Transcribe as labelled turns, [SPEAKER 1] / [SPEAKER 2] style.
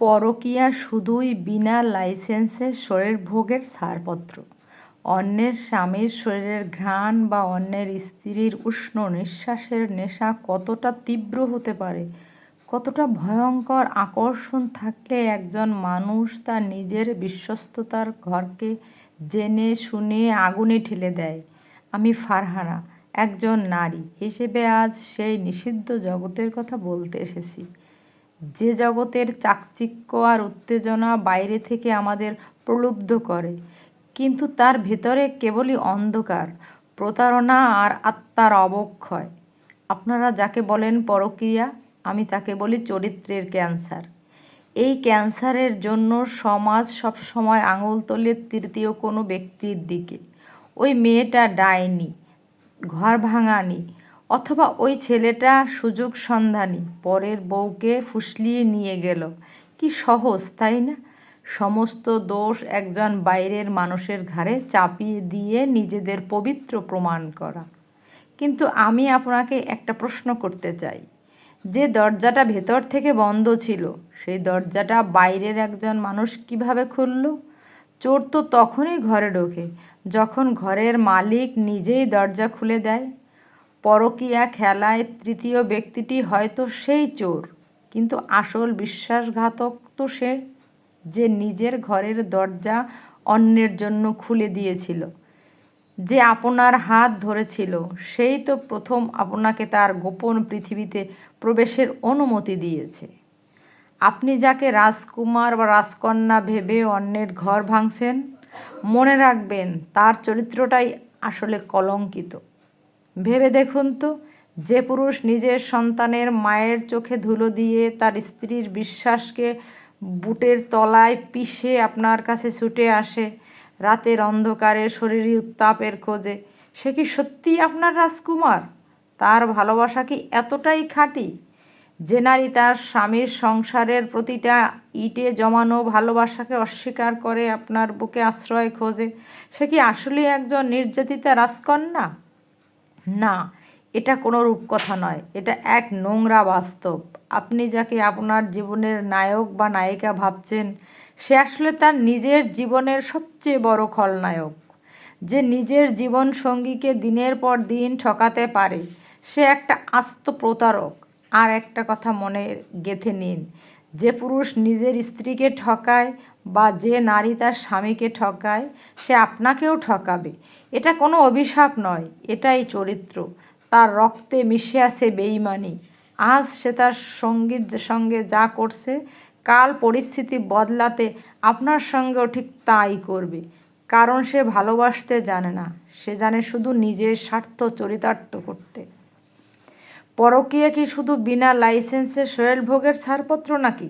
[SPEAKER 1] পরকীয়া শুধুই বিনা লাইসেন্সে শরীর ভোগের ছাড়পত্র। অন্যের স্বামীর শরীরের ঘ্রাণ বা অন্যের স্ত্রীর উষ্ণ নিঃশ্বাসের নেশা কতটা তীব্র হতে পারে? কতটা ভয়ঙ্কর আকর্ষণ থাকলে একজন মানুষ তার নিজের বিশ্বস্ততার ঘরকে জেনে শুনে আগুনে ঠেলে দেয়? আমি ফারহানা, একজন নারী। হিসেবে আজ সেই নিষিদ্ধ জগতের কথা বলতে এসেছি। যে জগতের চাকচিক্য আর উত্তেজনা বাইরে থেকে আমাদের প্রলুব্ধ করে, কিন্তু তার ভেতরে কেবলই অন্ধকার, প্রতারণা আর আত্মার অবক্ষয়। আপনারা যাকে বলেন পরক্রিয়া, আমি তাকে বলি চরিত্রের ক্যান্সার। এই ক্যান্সারের জন্য সমাজ সবসময় আঙুল তোলে তৃতীয় কোনো ব্যক্তির দিকে। ওই মেয়েটা ডাইনি, ঘর ভাঙানি অথবা ওই ছেলেটা সুযোগ সন্ধানী, পরের বউকে ফুসলিয়ে নিয়ে গেল। কি সহজ, তাই না? সমস্ত দোষ একজন বাইরের মানুষের ঘাড়ে চাপিয়ে দিয়ে নিজেদের পবিত্র প্রমাণ করা। কিন্তু আমি আপনাকে একটা প্রশ্ন করতে চাই। যে দরজাটা ভেতর থেকে বন্ধ ছিল, সেই দরজাটা বাইরের একজন মানুষ কীভাবে খুলল? চোর তো তখনই ঘরে ঢোকে, যখন ঘরের মালিক নিজেই দরজা খুলে দেয়। পরকীয়া খেলায় তৃতীয় ব্যক্তিটি হয়তো সেই চোর, কিন্তু আসল বিশ্বাসঘাতক তো সে, যে নিজের ঘরের দরজা অন্যের জন্য খুলে দিয়েছিল, যে আপনার হাত ধরেছিল, সেই তো প্রথম আপনাকে তার গোপন পৃথিবীতে প্রবেশের অনুমতি দিয়েছে। আপনি যাকে রাজকুমার বা রাজকন্যা ভেবে অন্যের ঘর ভাঙছেন, মনে রাখবেন তার চরিত্রটাই আসলে কলঙ্কিত। ভেবে দেখুন তো, যে পুরুষ নিজের সন্তানের মায়ের চোখে ধুলো দিয়ে তার স্ত্রীর বিশ্বাসকে বুটের তলায় পিষে আপনার কাছে ছুটে আসে, রাতের অন্ধকারে শরীরী উত্তাপের খোঁজে, সে কি সত্যিই আপনার রাজকুমার? তার ভালোবাসা কি এতটাই খাঁটি? যে নারী তার স্বামীর সংসারের প্রতিটা ইটে জমানো ভালোবাসাকে অস্বীকার করে আপনার বুকে আশ্রয় খোঁজে, সে কি আসলেই একজন নির্যাতিতা রাজকন্যা? না, এটা কোনো রূপকথা নয়। এটা এক নোংরা বাস্তব। আপনি যাকে আপনার জীবনের নায়ক বা নায়িকা ভাবছেন, সে আসলে তার নিজের জীবনের সবচেয়ে বড় খলনায়ক। যে নিজের জীবন সঙ্গীকে দিনের পর দিন ঠকাতে পারে, সে একটা আস্ত প্রতারক। আর একটা কথা মনে গেথে নিন যে পুরুষ নিজের স্ত্রীকে ঠকায় বা যে নারী তার স্বামীকে ঠকায়, সে আপনাকেও ঠকাবে। এটা কোনো অভিশাপ নয়, এটাই চরিত্র। তার রক্তে মিশে আছে বেইমানি আজ সে তার সঙ্গীর সঙ্গে যা করছে, কাল পরিস্থিতি বদলাতে আপনার সঙ্গেও ঠিক তাই করবে। কারণ সে ভালোবাসতে জানে না। সে জানে শুধু নিজের স্বার্থ চরিতার্থ করতে। পরকীয়া কি শুধু বিনা লাইসেন্সে সোয়েলভোগের ভোগের ছাড়পত্র নাকি?